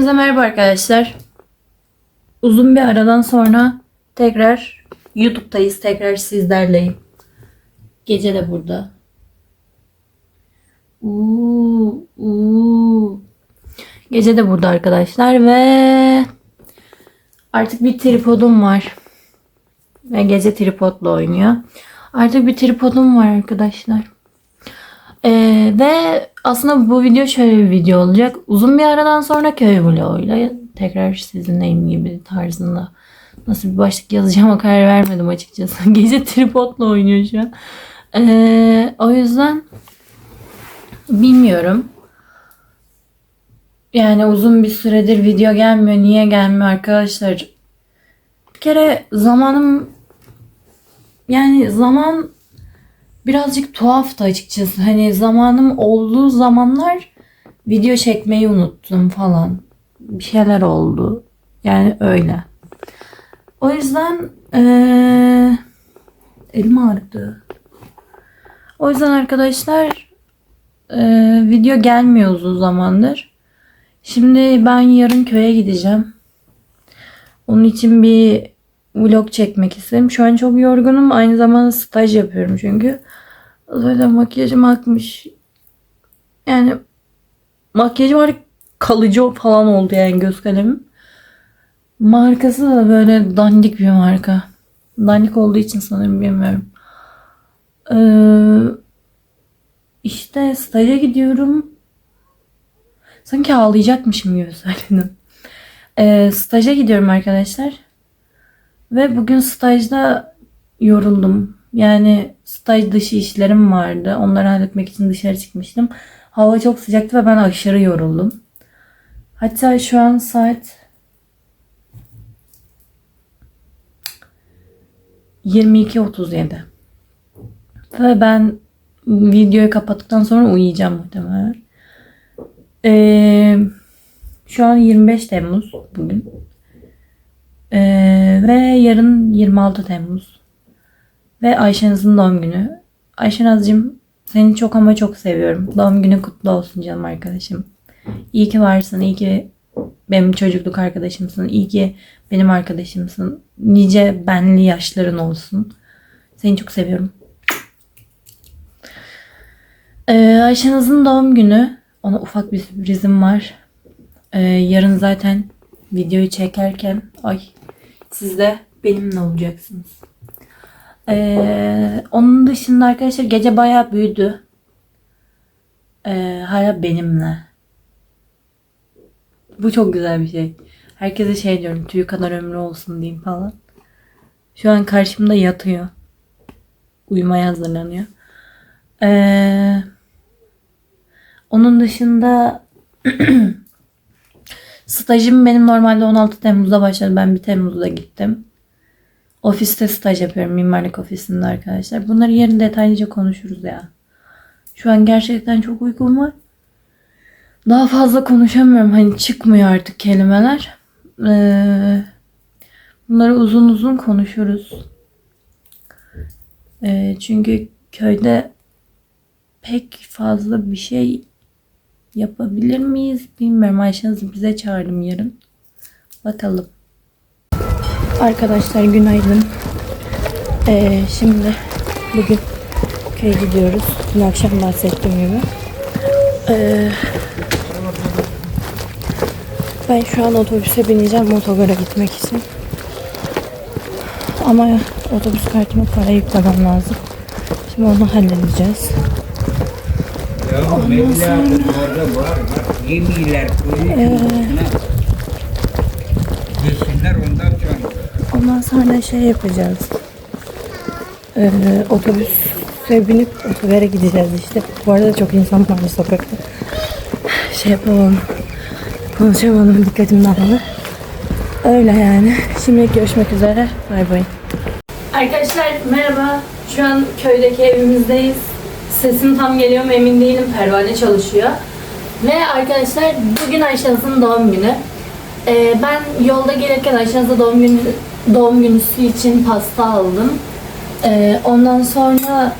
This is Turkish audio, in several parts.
Hepinize merhaba arkadaşlar. Uzun bir aradan sonra tekrar YouTube'dayız. Tekrar sizlerleyim. Gece de burada. Uuu, uuu. Gece de burada arkadaşlar ve artık bir tripodum var. Ve gece tripodla oynuyor. Artık bir tripodum var arkadaşlar. Ee, ve aslında bu video şöyle bir video olacak. Uzun bir aradan sonra köy vloguyla tekrar sizinleyim gibi tarzında. Nasıl bir başlık yazacağıma karar vermedim açıkçası. Gece tripodla oynuyor şu an. Ee, o yüzden bilmiyorum. Yani uzun bir süredir video gelmiyor. Niye gelmiyor arkadaşlar? Bir kere zamanım yani zaman birazcık tuhaftı açıkçası. Hani zamanım olduğu zamanlar video çekmeyi unuttum falan. Bir şeyler oldu. Yani öyle. O yüzden eee elim ağrıdı. O yüzden arkadaşlar eee, video gelmiyor uzun zamandır. Şimdi ben yarın köye gideceğim. Onun için bir vlog çekmek istedim. Şu an çok yorgunum. Aynı zamanda staj yapıyorum çünkü. Böyle makyajım akmış. Yani makyajım var kalıcı falan oldu yani göz kalemim. Markası da böyle dandik bir marka. Dandik olduğu için sanırım bilmiyorum. Ee, işte staja gidiyorum. Sanki ağlayacakmışım gibi söyledim. Ee, staja gidiyorum arkadaşlar. Ve bugün stajda yoruldum. Yani staj dışı işlerim vardı. Onları halletmek için dışarı çıkmıştım. Hava çok sıcaktı ve ben aşırı yoruldum. Hatta şu an saat 22.37. Ve ben videoyu kapattıktan sonra uyuyacağım muhtemelen. Ee, şu an 25 Temmuz bugün. Ee, ve yarın 26 Temmuz. Ve Ayşenaz'ın doğum günü. Ayşenaz'cığım seni çok ama çok seviyorum. Doğum günü kutlu olsun canım arkadaşım. İyi ki varsın. iyi ki benim çocukluk arkadaşımsın. iyi ki benim arkadaşımsın. Nice benli yaşların olsun. Seni çok seviyorum. Ee, Ayşenaz'ın doğum günü. Ona ufak bir sürprizim var. Ee, yarın zaten videoyu çekerken ay siz de benimle olacaksınız. Ee, onun dışında arkadaşlar gece bayağı büyüdü. Ee, hala benimle. Bu çok güzel bir şey. Herkese şey diyorum tüy kadar ömrü olsun diyeyim falan. Şu an karşımda yatıyor. Uyumaya hazırlanıyor. Ee, onun dışında stajım benim normalde 16 Temmuz'da başladı. Ben 1 Temmuz'da gittim. Ofiste staj yapıyorum. Mimarlık ofisinde arkadaşlar. Bunları yarın detaylıca konuşuruz ya. Şu an gerçekten çok uykum var. Daha fazla konuşamıyorum. Hani çıkmıyor artık kelimeler. Ee, bunları uzun uzun konuşuruz. Ee, çünkü köyde pek fazla bir şey yapabilir miyiz bilmiyorum. Ayşenaz'ı bize çağırdım yarın. Bakalım. Arkadaşlar günaydın. Ee, şimdi bugün köye gidiyoruz. Dün akşam bahsettiğim gibi. Ee, ben şu an otobüse bineceğim otogara gitmek için. Ama otobüs kartıma para yüklemem lazım. Şimdi onu halledeceğiz. Ya Mevla orada var. Bak yemiyorlar. Böyle Yesinler ondan sonra. Şey yapacağız. Ee, otobüse binip otogara gideceğiz işte. Bu arada çok insan var sokakta. Şey yapamam. Konuşamadım dikkatim dağıldı. Öyle yani. Şimdi görüşmek üzere. Bay bay. Arkadaşlar merhaba. Şu an köydeki evimizdeyiz. Sesim tam geliyor mu emin değilim. Pervane çalışıyor. Ve arkadaşlar bugün Ayşenaz'ın doğum günü. Ee, ben yolda gelirken Ayşenaz'a doğum günü doğum günüsü için pasta aldım. Ee, ondan sonra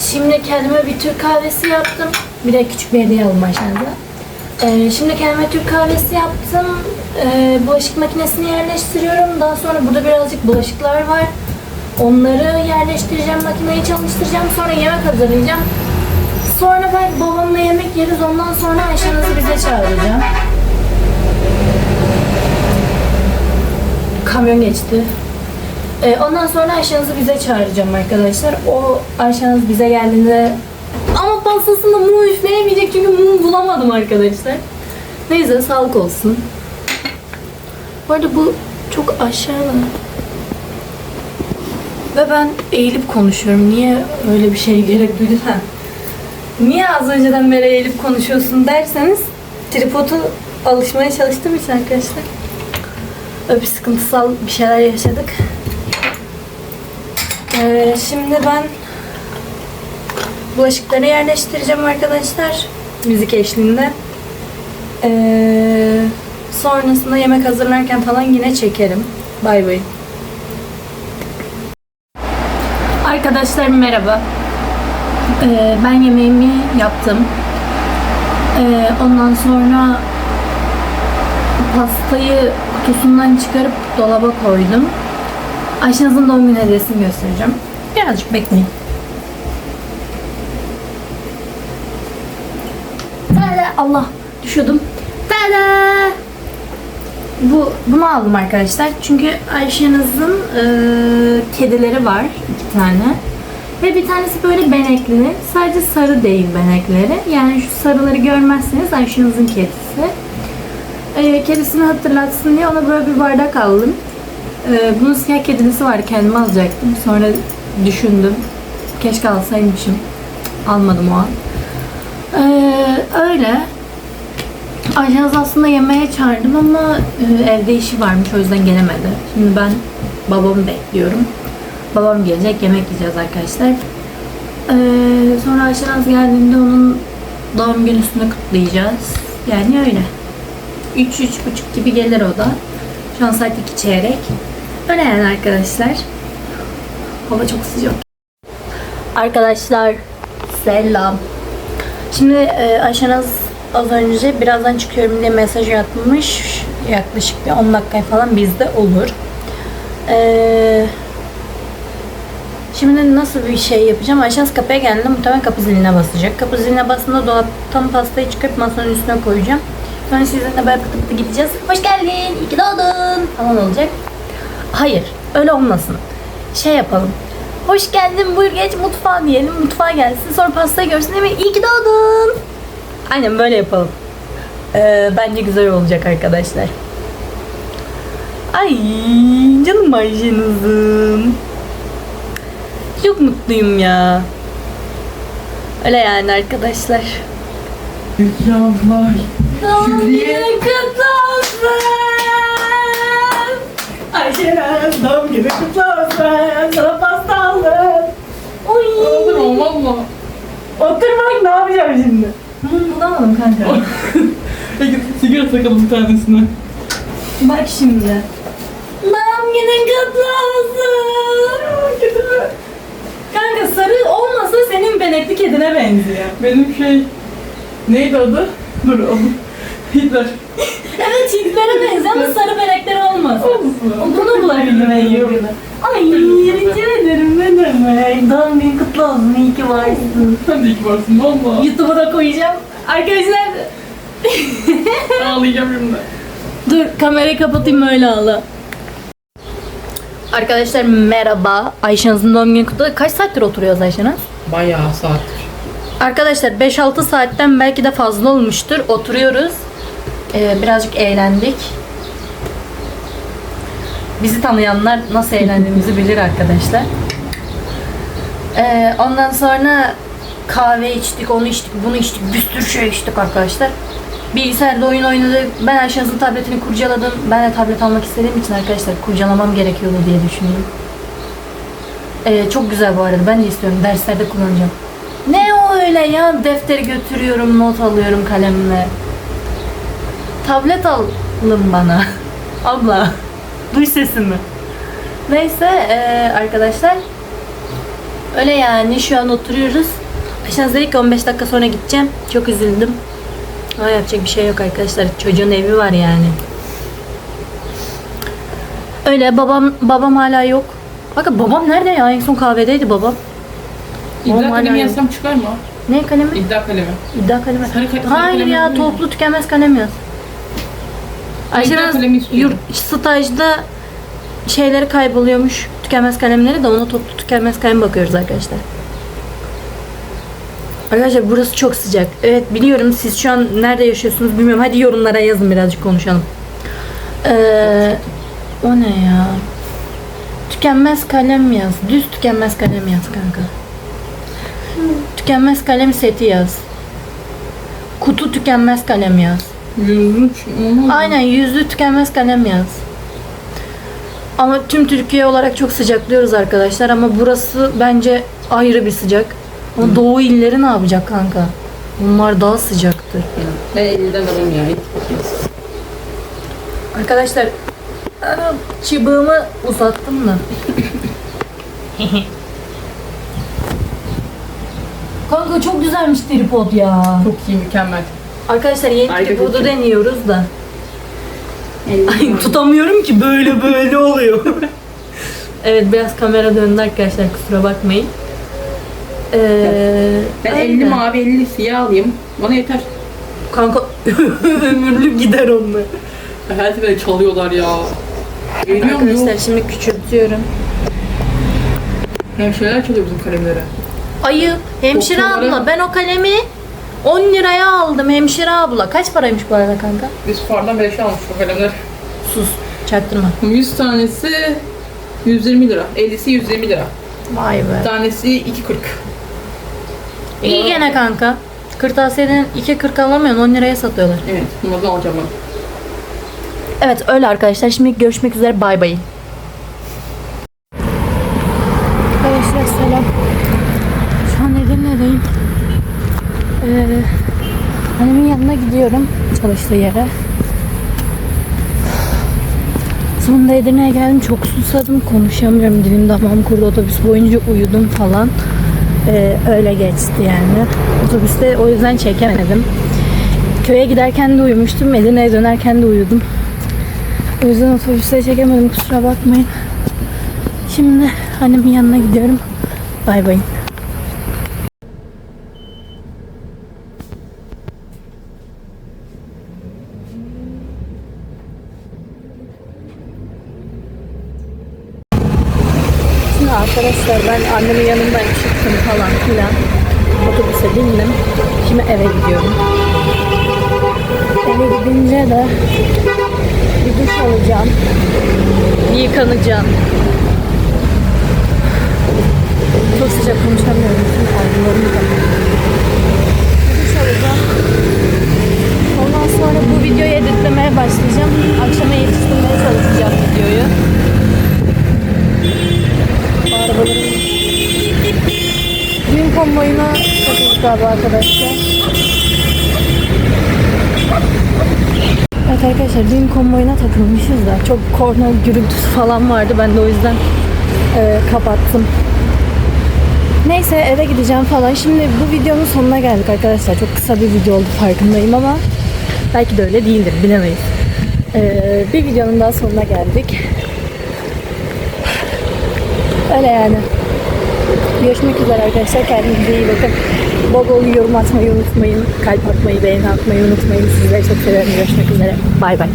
şimdi kendime bir Türk kahvesi yaptım. Bir de küçük bir hediye aldım Ayşenaz'a. Ee, şimdi kendime Türk kahvesi yaptım. Ee, bulaşık makinesini yerleştiriyorum. Daha sonra burada birazcık bulaşıklar var. Onları yerleştireceğim, makineyi çalıştıracağım. Sonra yemek hazırlayacağım. Sonra ben babamla yemek yeriz. Ondan sonra Ayşenaz'ı bize çağıracağım. Kamyon geçti. Ee, ondan sonra Ayşenaz'ı bize çağıracağım arkadaşlar. O Ayşenaz bize geldiğinde ama pastasında mum üfleyemeyecek çünkü mum bulamadım arkadaşlar. Neyse sağlık olsun. Bu arada bu çok aşağıda. Ve ben eğilip konuşuyorum. Niye öyle bir şey gerek duydu? Ha. Niye az önceden beri eğilip konuşuyorsun derseniz tripodu alışmaya çalıştığım için arkadaşlar. Öyle bir sıkıntısal bir şeyler yaşadık. Ee, şimdi ben bulaşıkları yerleştireceğim arkadaşlar. Müzik eşliğinde. Ee, sonrasında yemek hazırlarken falan yine çekerim. Bay bay. Arkadaşlar merhaba. Ee, ben yemeğimi yaptım. Ee, ondan sonra pastayı kutusundan çıkarıp dolaba koydum. Ayşenaz'ın doğum günü hediyesini göstereceğim. Birazcık bekleyin. Tada! Allah düşüyordum. Tada! Bu bunu aldım arkadaşlar. Çünkü Ayşenaz'ın e, kedileri var iki tane. Ve bir tanesi böyle benekli. Sadece sarı değil benekleri. Yani şu sarıları görmezseniz Ayşenaz'ın kedisi. E, kedisini hatırlatsın diye ona böyle bir bardak aldım. E, bunun siyah kedisi var. Kendime alacaktım. Sonra düşündüm. Keşke alsaymışım. Almadım o an. Ee, öyle. Ajans aslında yemeğe çağırdım ama e, evde işi varmış o yüzden gelemedi. Şimdi ben babamı bekliyorum. Babam gelecek yemek yiyeceğiz arkadaşlar. Ee, sonra Ayşenaz geldiğinde onun doğum günüsünü kutlayacağız. Yani öyle. 3 üç buçuk gibi gelir o da. Şu an saat 2 çeyrek. Öyle yani arkadaşlar. Hava çok sıcak. Arkadaşlar selam. Şimdi e, Ayşenaz az önce birazdan çıkıyorum diye mesaj atmış. Yaklaşık bir 10 dakika falan bizde olur. Eee Şimdi nasıl bir şey yapacağım? Ayşenaz kapıya geldiğinde muhtemelen kapı ziline basacak. Kapı ziline basında dolaptan pastayı çıkarıp masanın üstüne koyacağım. Sonra sizinle böyle pıtı pıtı gideceğiz. Hoş geldin, iyi ki doğdun falan olacak. Hayır, öyle olmasın. Şey yapalım. Hoş geldin, buyur geç mutfağa diyelim. Mutfağa gelsin. Sonra pastayı görsün değil mi? İyi ki doğdun. Aynen böyle yapalım. Ee, bence güzel olacak arkadaşlar. Ay canım Ayşenaz'ım. Çok mutluyum ya. Öyle yani arkadaşlar. Doğum günün kutlu olsun. Ayşenaz doğum günün kutlu olsun. Sana pasta aldım. Oy. Olur olmaz mı? Otur bak ne yapacağım şimdi. Mum bulamadım kanka. Sigara takalım bir tanesine. bak şimdi. Doğum günün kutlu olsun. Kanka sarı olmasa senin benekli kedine benziyor. Benim şey... Neydi adı? Dur oğlum. Hitler. Evet Hitler'e benziyor ama sarı benekleri olmaz. Olmasın. Bunu bulabildim en yakını. Ay rica ederim ne demek. Doğum günün kutlu olsun iyi ki varsın. Sen de iyi ki varsın valla. YouTube'a da koyacağım. Arkadaşlar Ağlayacağım şimdi. dur kamerayı kapatayım öyle ağla. Arkadaşlar merhaba. Ayşenaz'ın doğum günü kutlu. Kaç saattir oturuyoruz Ayşenaz? Bayağı saattir. Arkadaşlar 5-6 saatten belki de fazla olmuştur. Oturuyoruz. Ee, birazcık eğlendik. Bizi tanıyanlar nasıl eğlendiğimizi bilir arkadaşlar. Ee, ondan sonra kahve içtik, onu içtik, bunu içtik, bir sürü şey içtik arkadaşlar. Bilgisayarda oyun oynadık. Ben Ayşenaz'ın tabletini kurcaladım. Ben de tablet almak istediğim için arkadaşlar kurcalamam gerekiyordu diye düşündüm. Ee, çok güzel bu arada. Ben de istiyorum. Derslerde kullanacağım. Ne o öyle ya? Defteri götürüyorum, not alıyorum kalemle. Tablet alın bana. Abla. Duy sesimi. Neyse eee, arkadaşlar. Öyle yani şu an oturuyoruz. Ki 15 dakika sonra gideceğim. Çok üzüldüm. Ama yapacak bir şey yok arkadaşlar. Çocuğun evi var yani. Öyle babam babam hala yok. Bakın babam nerede ya? En son kahvedeydi babam. İddia kalemi hala- yazsam çıkar mı? Ne kalemi? İddia kalemi. İddia kalemi. Sarı ka- sarı Hayır kalemi ya yazmıyor. toplu tükenmez kalem yaz. Ayşe İddia Naz kalemi istiyorum. yurt stajda şeyleri kayboluyormuş. Tükenmez kalemleri de ona toplu tükenmez kalem bakıyoruz arkadaşlar. Arkadaşlar burası çok sıcak. Evet biliyorum siz şu an nerede yaşıyorsunuz bilmiyorum. Hadi yorumlara yazın birazcık konuşalım. Ee, o ne ya? Tükenmez kalem yaz. Düz tükenmez kalem yaz kanka. Tükenmez kalem seti yaz. Kutu tükenmez kalem yaz. Yüzlü ç- Aynen yüzlü tükenmez kalem yaz. Ama tüm Türkiye olarak çok sıcaklıyoruz arkadaşlar ama burası bence ayrı bir sıcak. Ama doğu illeri ne yapacak kanka? Bunlar daha sıcaktır. Ben elden alayım ya. Arkadaşlar aa, çıbığımı uzattım da. kanka çok güzelmiş tripod ya. Çok iyi mükemmel. Arkadaşlar yeni Harika tripodu fikir. deniyoruz da. Ay tutamıyorum ki böyle böyle oluyor. evet biraz kamera döndü arkadaşlar kusura bakmayın. Ee, Ben öyle. 50 mavi 50 siyah alayım. Bana yeter. Kanka ömürlük gider onlar. Her sefer çalıyorlar ya. Geliyor mu? Arkadaşlar şimdi küçültüyorum. Hemşireler çalıyor bizim kalemleri. Ayıp. Hemşire Okullara- abla ben o kalemi 10 liraya aldım hemşire abla. Kaç paraymış bu arada kanka? Biz fardan 5 almış bu kalemler. Sus. Çaktırma. 100 tanesi 120 lira. 50'si 120 lira. Vay be. Tanesi 2.40. İyi gene kanka. Kırtasiyeden 2.40 alamıyorsun 10 liraya satıyorlar. Evet, bunlardan alacağım ben. Evet öyle arkadaşlar. Şimdi görüşmek üzere. Bay bay. Arkadaşlar selam. Şu an Edirne'deyim. Ee, annemin yanına gidiyorum. Çalıştığı yere. Sonunda Edirne'ye geldim. Çok susadım. Konuşamıyorum. Dilim damağım kurudu. Otobüs boyunca uyudum falan. Ee, öyle geçti yani. Otobüste o yüzden çekemedim. Köye giderken de uyumuştum. Edirne'ye dönerken de uyudum. O yüzden otobüste çekemedim kusura bakmayın. Şimdi annemin yanına gidiyorum. Bay bay. Arkadaşlar ben annemin yanından çıktım falan filan. Otobüse bindim. Şimdi eve gidiyorum. Eve gidince de bir duş alacağım. Bir yıkanacağım. Çok sıcak konuşamıyorum. Bütün duş alacağım. Ondan sonra bu videoyu editlemeye başlayacağım. Akşama yetiştirmeye çalışacağım videoyu. Bu arabaların düğün konvoyuna katıldık galiba arkadaşlar. Evet arkadaşlar düğün konvoyuna takılmışız da çok korna gürültüsü falan vardı. Ben de o yüzden e, kapattım. Neyse eve gideceğim falan. Şimdi bu videonun sonuna geldik arkadaşlar. Çok kısa bir video oldu farkındayım ama belki de öyle değildir bilemeyiz. E, bir videonun daha sonuna geldik. Öyle yani. Görüşmek üzere arkadaşlar. Kendinize iyi bakın. Bol yorum atmayı unutmayın. Kalp atmayı, beğeni atmayı unutmayın. Sizleri çok seviyorum. Görüşmek üzere. Bay bay.